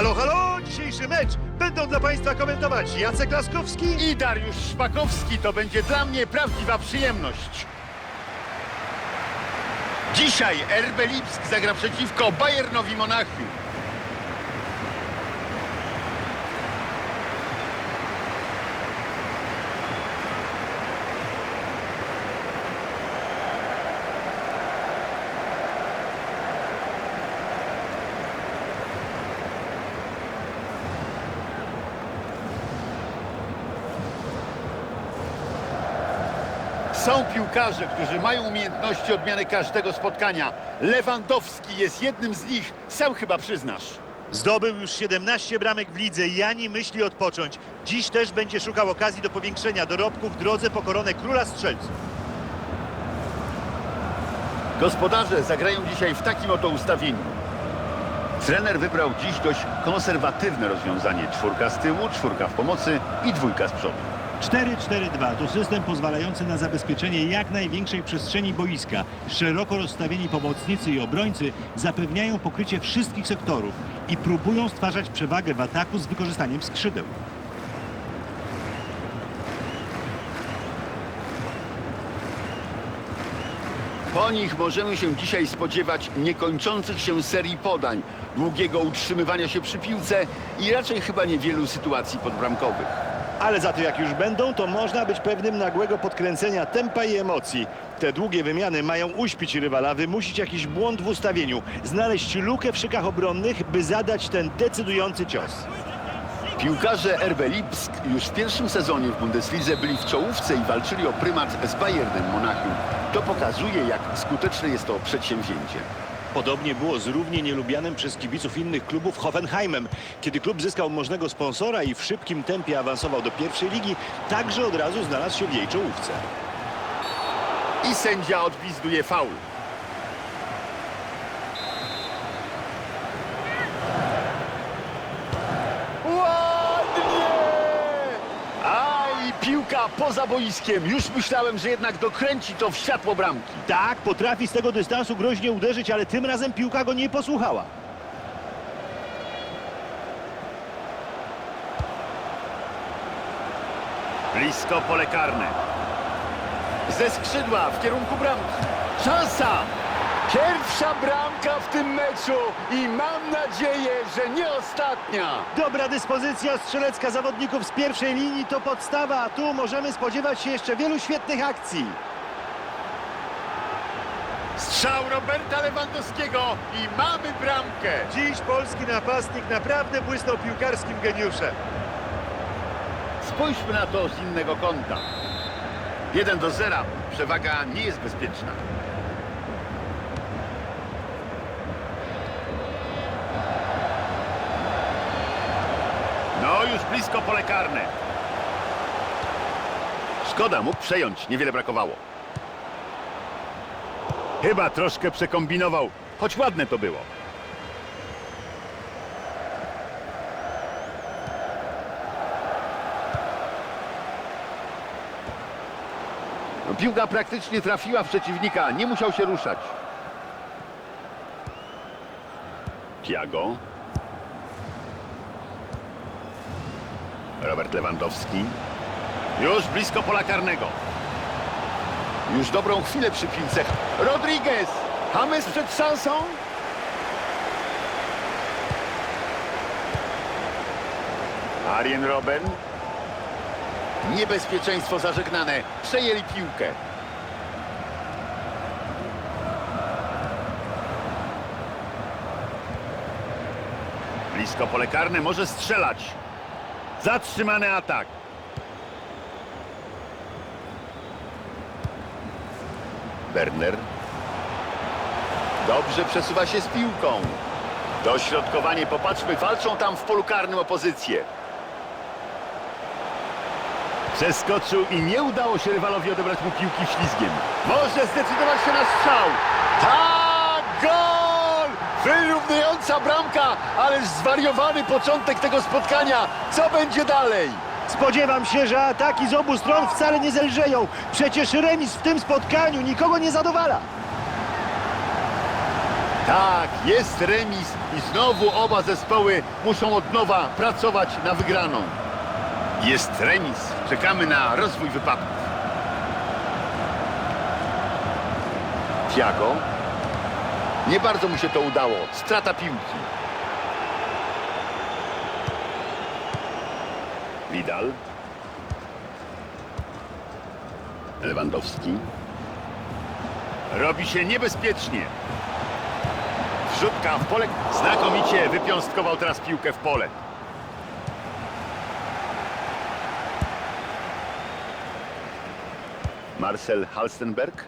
Halo, halo! Dzisiejszy mecz będą dla Państwa komentować Jacek Laskowski I Dariusz Szpakowski to będzie dla mnie prawdziwa przyjemność. Dzisiaj RB Lipsk zagra przeciwko Bayernowi Monachium. Są piłkarze, którzy mają umiejętności odmiany każdego spotkania. Lewandowski jest jednym z nich, sam chyba przyznasz. Zdobył już 17 bramek w lidze i ani myśli odpocząć. Dziś też będzie szukał okazji do powiększenia dorobku w drodze po koronę króla strzelców. Gospodarze zagrają dzisiaj w takim oto ustawieniu. Trener wybrał dziś dość konserwatywne rozwiązanie. Czwórka z tyłu, czwórka w pomocy i dwójka z przodu. 4-4-2 to system pozwalający na zabezpieczenie jak największej przestrzeni boiska. Szeroko rozstawieni pomocnicy i obrońcy zapewniają pokrycie wszystkich sektorów i próbują stwarzać przewagę w ataku z wykorzystaniem skrzydeł. Po nich możemy się dzisiaj spodziewać niekończących się serii podań, długiego utrzymywania się przy piłce i raczej chyba niewielu sytuacji podbramkowych. Ale za to jak już będą, to można być pewnym nagłego podkręcenia tempa i emocji. Te długie wymiany mają uśpić rywala, wymusić jakiś błąd w ustawieniu, znaleźć lukę w szykach obronnych, by zadać ten decydujący cios. Piłkarze RB Lipsk już w pierwszym sezonie w Bundeslidze byli w czołówce i walczyli o prymat z Bayernem Monachium. To pokazuje, jak skuteczne jest to przedsięwzięcie. Podobnie było z równie nielubianym przez kibiców innych klubów Hoffenheimem. Kiedy klub zyskał możnego sponsora i w szybkim tempie awansował do pierwszej ligi, także od razu znalazł się w jej czołówce. I sędzia odgwizduje faul. Ładnie! A i piłka poza boiskiem. Już myślałem, że jednak dokręci to w światło bramki. Tak, potrafi z tego dystansu groźnie uderzyć, ale tym razem piłka go nie posłuchała. Blisko pole karne. Ze skrzydła w kierunku bramki. Szansa! Pierwsza bramka w tym meczu i mam nadzieję, że nie ostatnia. Dobra dyspozycja strzelecka zawodników z pierwszej linii to podstawa, a tu możemy spodziewać się jeszcze wielu świetnych akcji. Strzał Roberta Lewandowskiego i mamy bramkę. Dziś polski napastnik naprawdę błysnął piłkarskim geniuszem. Spójrzmy na to z innego kąta. 1 do 0. Przewaga nie jest bezpieczna. No, już blisko pole karne. Szkoda, mógł przejąć. Niewiele brakowało. Chyba troszkę przekombinował, choć ładne to było. No, Piłka praktycznie trafiła w przeciwnika, nie musiał się ruszać. Tiago. Robert Lewandowski. Już blisko pola karnego. Już dobrą chwilę przy piłce. Rodriguez! James przed szansą? Arjen Robben. Niebezpieczeństwo zażegnane. Przejęli piłkę. Blisko pole karne może strzelać. Zatrzymany atak. Berner. Dobrze przesuwa się z piłką. Dośrodkowanie, popatrzmy, walczą tam w polu karnym o pozycję. Przeskoczył i nie udało się rywalowi odebrać mu piłki ślizgiem. Może zdecydować się na strzał. Tak, gol! Wyrównująca bramka, ależ zwariowany początek tego spotkania. Co będzie dalej? Spodziewam się, że ataki z obu stron wcale nie zelżeją. Przecież remis w tym spotkaniu nikogo nie zadowala. Tak, jest remis i znowu oba zespoły muszą od nowa pracować na wygraną. Jest remis. Czekamy na rozwój wypadków. Tiago. Nie bardzo mu się to udało. Strata piłki. Vidal. Lewandowski. Robi się niebezpiecznie. Wrzutka w pole. Znakomicie wypiąstkował teraz piłkę w pole. Marcel Halstenberg.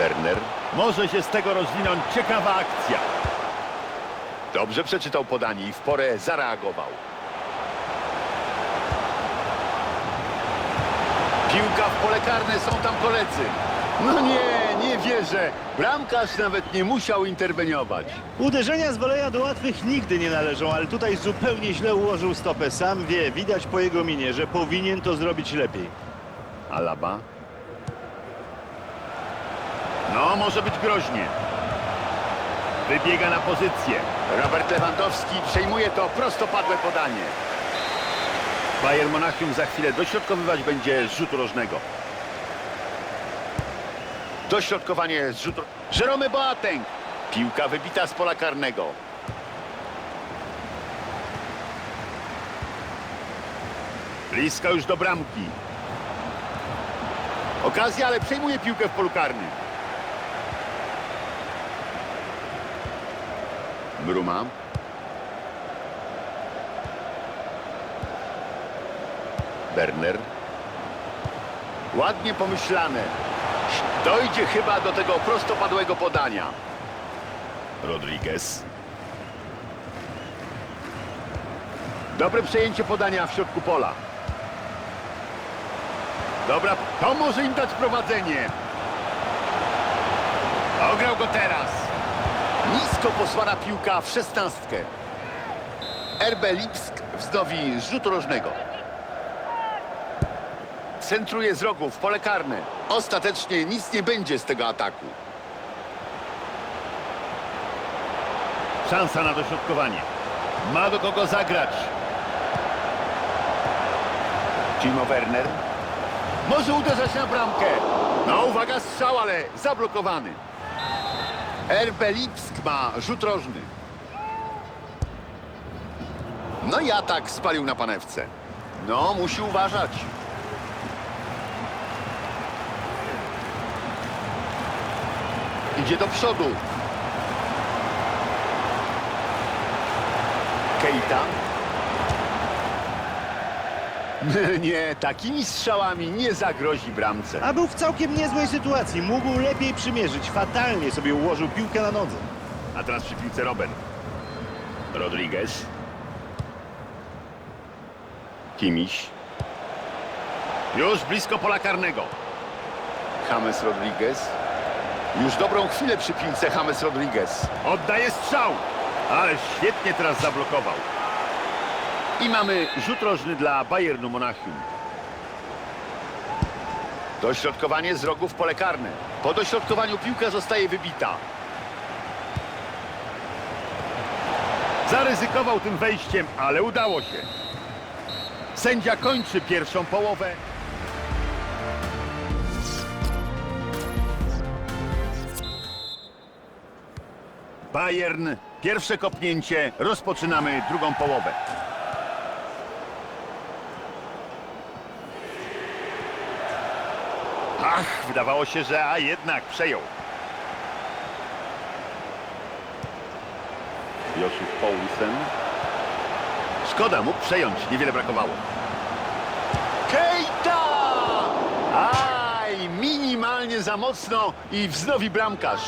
Werner. Może się z tego rozwinąć ciekawa akcja. Dobrze przeczytał podanie i w porę zareagował. Piłka w pole karne, są tam koledzy. No nie, nie wierzę. Bramkarz nawet nie musiał interweniować. Uderzenia z woleja do łatwych nigdy nie należą, ale tutaj zupełnie źle ułożył stopę. Sam wie, widać po jego minie, że powinien to zrobić lepiej. Alaba. No, może być groźnie. Wybiega na pozycję. Robert Lewandowski przejmuje to prostopadłe podanie. Bayern Monachium za chwilę dośrodkowywać będzie z rzutu rożnego. Dośrodkowanie z rzutu... Jerome Boateng. Piłka wybita z pola karnego. Blisko już do bramki. Okazja, ale przejmuje piłkę w polu karnym. Bruma. Werner. Ładnie pomyślane. Dojdzie chyba do tego prostopadłego podania. Rodriguez. Dobre przejęcie podania w środku pola. Dobra, to może im dać prowadzenie. Ograł go teraz. Nisko posłana piłka w szesnastkę. RB Lipsk wznowi z rzutu rożnego. Centruje z rogu w pole karne. Ostatecznie nic nie będzie z tego ataku. Szansa na dośrodkowanie. Ma do kogo zagrać. Timo Werner. Może uderzać na bramkę. No uwaga, strzał, ale zablokowany. RB Lipsk ma rzut rożny. No i atak spalił na panewce. No, musi uważać. Idzie do przodu. Keita. Nie, takimi strzałami nie zagrozi bramce. A był w całkiem niezłej sytuacji. Mógł lepiej przymierzyć. Fatalnie sobie ułożył piłkę na nodze. A teraz przy piłce Robben. Rodriguez. Kimiś. Już blisko pola karnego. James Rodriguez. Już dobrą chwilę przy piłce James Rodriguez. Oddaje strzał. Ale świetnie teraz zablokował. I mamy rzut rożny dla Bayernu Monachium. Dośrodkowanie z rogu w pole karne. Po dośrodkowaniu piłka zostaje wybita. Zaryzykował tym wejściem, ale udało się. Sędzia kończy pierwszą połowę. Bayern, pierwsze kopnięcie, rozpoczynamy drugą połowę. Ach, wydawało się, że a jednak przejął. Josif Paulsen. Szkoda, mógł przejąć, niewiele brakowało. Keita! Aj, minimalnie za mocno i wznowi bramkarz.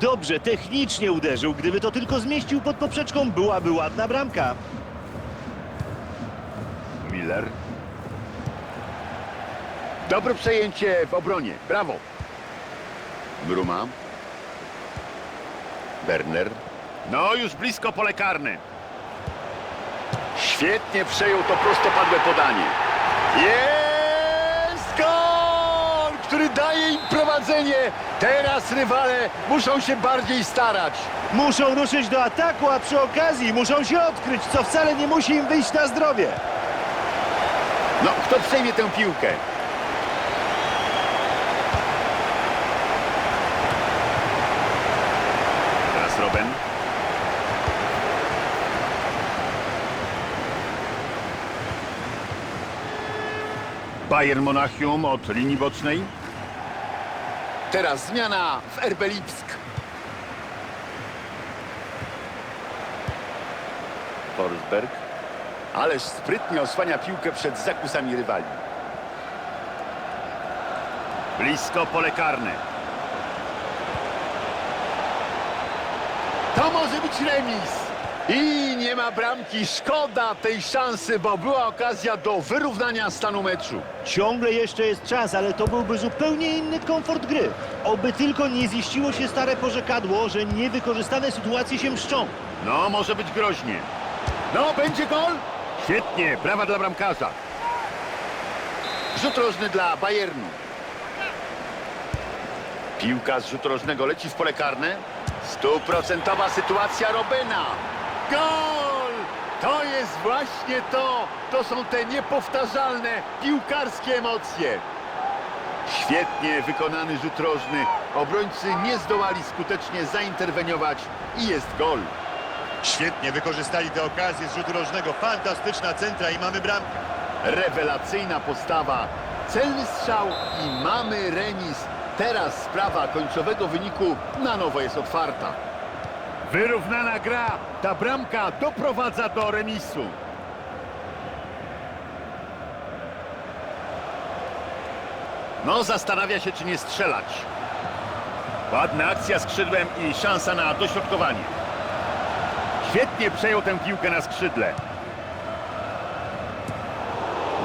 Dobrze, technicznie uderzył. Gdyby to tylko zmieścił pod poprzeczką, byłaby ładna bramka. Miller. Dobre przejęcie w obronie, brawo. Bruma. Werner. No, już blisko pole karne. Świetnie przejął to prostopadłe podanie. Jest gol, który daje im prowadzenie. prowadzenie. Teraz rywale muszą się bardziej starać. Muszą ruszyć do ataku, a przy okazji muszą się odkryć, co wcale nie musi im wyjść na zdrowie. No, kto przejmie tę piłkę? Teraz Robben. Bayern Monachium od linii bocznej. Teraz zmiana w RB Lipsk. Forsberg. Ależ sprytnie osłania piłkę przed zakusami rywali. Blisko pole karne. To może być remis. I nie ma bramki. Szkoda tej szansy, bo była okazja do wyrównania stanu meczu. Ciągle jeszcze jest czas, ale to byłby zupełnie inny komfort gry. Oby tylko nie ziściło się stare porzekadło, że niewykorzystane sytuacje się mszczą. No, może być groźnie. No, będzie gol? Świetnie, brawa dla bramkarza. Rzut rożny dla Bayernu. Piłka z rzutu rożnego leci w pole karne. Stuprocentowa sytuacja Robena. Gol! To jest właśnie to. To są te niepowtarzalne piłkarskie emocje. Świetnie wykonany rzut rożny. Obrońcy nie zdołali skutecznie zainterweniować i jest gol. Świetnie wykorzystali tę okazję z rzutu rożnego. Fantastyczna centra i mamy bramkę. Rewelacyjna postawa, celny strzał i mamy remis. Teraz sprawa końcowego wyniku na nowo jest otwarta. Wyrównana gra. Ta bramka doprowadza do remisu. No, zastanawia się, czy nie strzelać. Ładna akcja skrzydłem i szansa na dośrodkowanie. Świetnie przejął tę piłkę na skrzydle.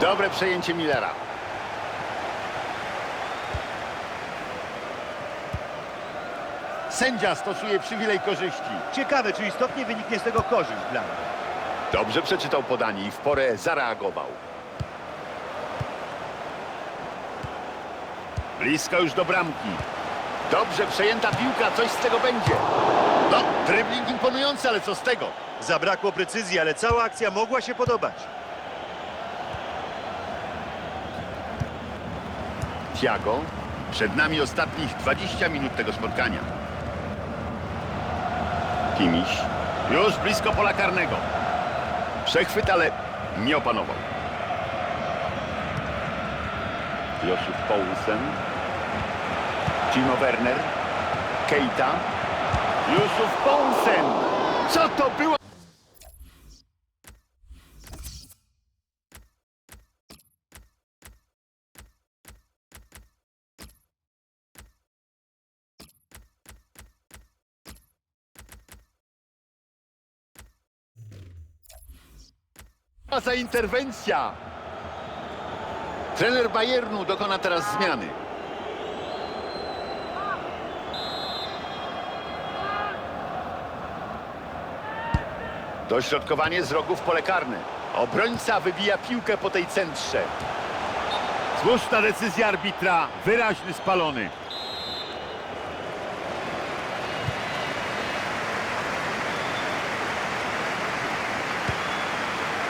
Dobre przejęcie Millera. Sędzia stosuje przywilej korzyści. Ciekawe, czy istotnie wyniknie z tego korzyść dla mnie. Dobrze przeczytał podanie i w porę zareagował. Blisko już do bramki. Dobrze przejęta piłka, coś z tego będzie. No, dribbling imponujący, ale co z tego? Zabrakło precyzji, ale cała akcja mogła się podobać. Thiago. Przed nami ostatnich 20 minut tego spotkania. Kimiś. Już blisko pola karnego. Przechwyt, ale nie opanował. Josip Poulsen. Timo Werner. Keita. Jusuf Poulsen. Co to było? Za interwencja. Trener Bayernu dokona teraz zmiany. Dośrodkowanie z rogu w pole karne. Obrońca wybija piłkę po tej centrze. Słuszna decyzja arbitra. Wyraźny spalony.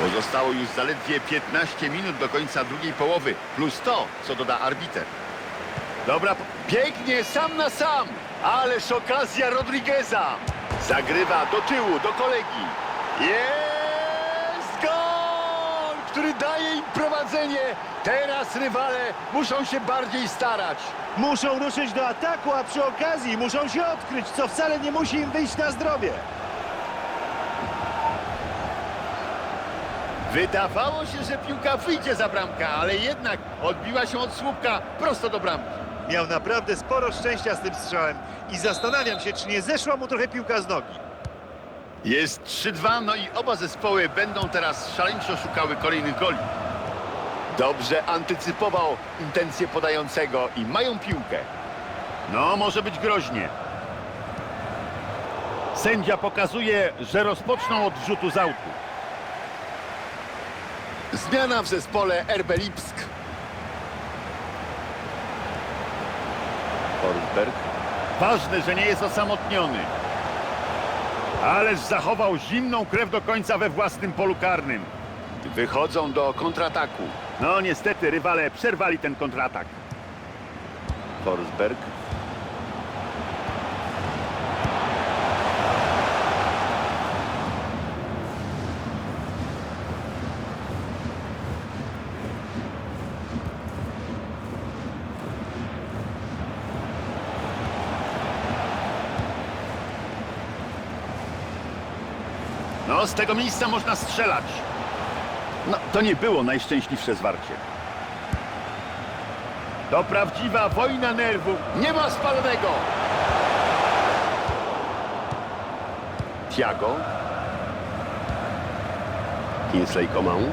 Pozostało już zaledwie 15 minut do końca drugiej połowy, plus to, co doda arbiter. Dobra, biegnie sam na sam, ależ okazja Rodrigueza. Zagrywa do tyłu, do kolegi. Jest gol, który daje im prowadzenie. Teraz rywale muszą się bardziej starać. Muszą ruszyć do ataku, a przy okazji muszą się odkryć, co wcale nie musi im wyjść na zdrowie. Wydawało się, że piłka wyjdzie za bramkę, ale jednak odbiła się od słupka prosto do bramki. Miał naprawdę sporo szczęścia z tym strzałem i zastanawiam się, czy nie zeszła mu trochę piłka z nogi. Jest 3-2, no i oba zespoły będą teraz szaleńczo szukały kolejnych goli. Dobrze antycypował intencje podającego i mają piłkę. No, może być groźnie. Sędzia pokazuje, że rozpoczną od rzutu z autu. Zmiana w zespole RB Lipsk. Forsberg. Ważne, że nie jest osamotniony. Ależ zachował zimną krew do końca we własnym polu karnym. Wychodzą do kontrataku. No niestety rywale przerwali ten kontratak. Forsberg. Z tego miejsca można strzelać. No, to nie było najszczęśliwsze zwarcie. To prawdziwa wojna nerwów. Nie ma spalonego. Thiago. Kingsley Coman.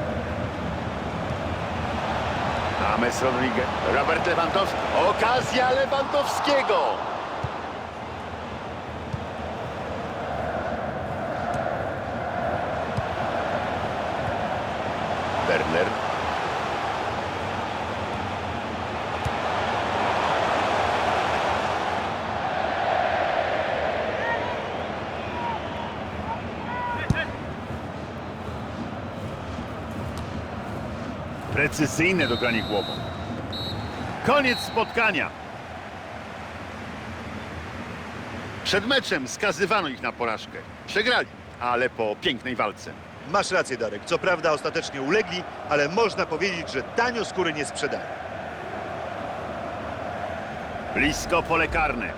James Rodriguez. Robert Lewandowski. Okazja Lewandowskiego. Werner. Precyzyjne dogranie głową. Koniec spotkania. Przed meczem skazywano ich na porażkę. Przegrali, ale po pięknej walce. Masz rację, Darek. Co prawda ostatecznie ulegli, ale można powiedzieć, że tanio skóry nie sprzedali. Blisko pole karne.